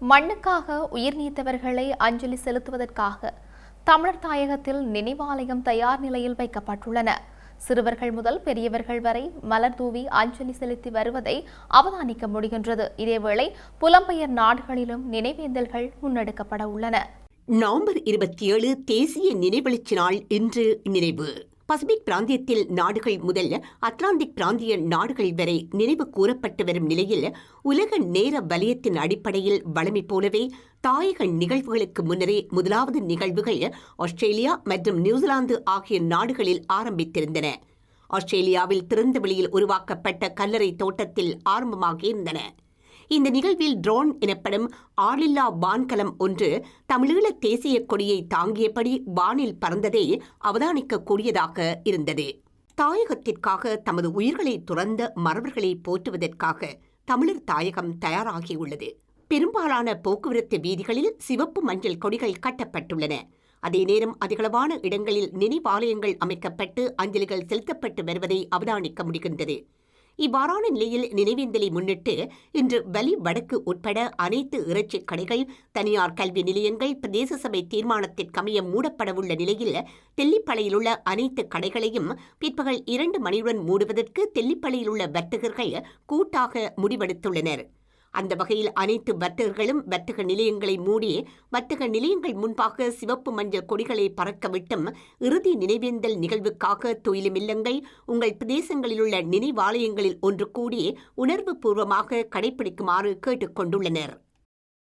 மண்ணுக்காக உயிர் நீத்தவர்களை அஞ்சலி செலுத்துவதற்காக தமிழர் தாயகத்தில் நினைவாலயம் தயார் நிலையில் வைக்கப்பட்டுள்ளன. சிறுவர்கள் முதல் பெரியவர்கள் வரை மலர் தூவி அஞ்சலி செலுத்தி வருவதை அவதானிக்க முடிகின்றது. இதேவேளை புலம்பெயர் நாடுகளிலும் நினைவேந்தல்கள் முன்னெடுக்கப்பட உள்ளன. நவம்பர் இருபத்தி ஏழு தேசிய நினைவெழுச்சி நாள் இன்று நிறைவு பசிபிக் பிராந்தியத்தில் நாடுகள் முதல் அட்லாண்டிக் பிராந்திய நாடுகள் வரை நினைவு கூறப்பட்டு வரும் நிலையில் உலக நேர வலயத்தின் அடிப்படையில் வளமை போலவே தாயக நிகழ்வுகளுக்கு முன்னரே முதலாவது நிகழ்வுகள் ஆஸ்திரேலியா மற்றும் நியூசிலாந்து ஆகிய நாடுகளில் ஆரம்பித்திருந்தன. ஆஸ்திரேலியாவில் திறந்த வெளியில் உருவாக்கப்பட்ட கல்லறை தோட்டத்தில் ஆரம்பமாகியிருந்தன இந்த நிகழ்வில் ட்ரோன் எனப்படும் ஆளில்லா வான்கலம் ஒன்று தமிழீழ தேசிய கொடியை தாங்கியபடி வானில் பறந்ததே அவதானிக்கக்கூடியதாக இருந்தது. தாயகத்திற்காக தமது உயிர்களை துறந்த மறவர்களை போற்றுவதற்காக தமிழர் தாயகம் தயாராகியுள்ளது. பெரும்பாலான போக்குவரத்து வீதிகளில் சிவப்பு மஞ்சள் கொடிகள் கட்டப்பட்டுள்ளன. அதே நேரம் அதிகளவான இடங்களில் நினைவாலயங்கள் அமைக்கப்பட்டு அஞ்சலிகள் செலுத்தப்பட்டு வருவதை அவதானிக்க முடிகின்றது. இவ்வாறான நிலையில் நினைவேந்தலை முன்னிட்டு இன்று வலி வடக்கு உட்பட அனைத்து இறைச்சிக் கடைகள் தனியார் கல்வி நிலையங்கள் பிரதேச சபை தீர்மானத்திற்கமைய மூடப்படவுள்ள நிலையில் தெல்லிப்பளையில் உள்ள அனைத்து கடைகளையும் பிற்பகல் இரண்டு மணியுடன் மூடுவதற்கு தெல்லிப்பளையில் உள்ள வர்த்தகர்கள் கூட்டாக முடிவெடுத்துள்ளனர். அந்த வகையில் அனைத்து வர்த்தகர்களும் வர்த்தக நிலையங்களை மூடி வர்த்தக நிலையங்கள் முன்பாக சிவப்பு மஞ்சள் கொடிகளை பறக்கவிட்டும் இறுதி நினைவேந்தல் நிகழ்வுக்காக தொழிலுமில்லங்கள் உங்கள் பிரதேசங்களில் உள்ள நினைவாலயங்களில் ஒன்று கூடி உணர்வு பூர்வமாக கடைபிடிக்குமாறு கேட்டுக்கொண்டுள்ளனர்.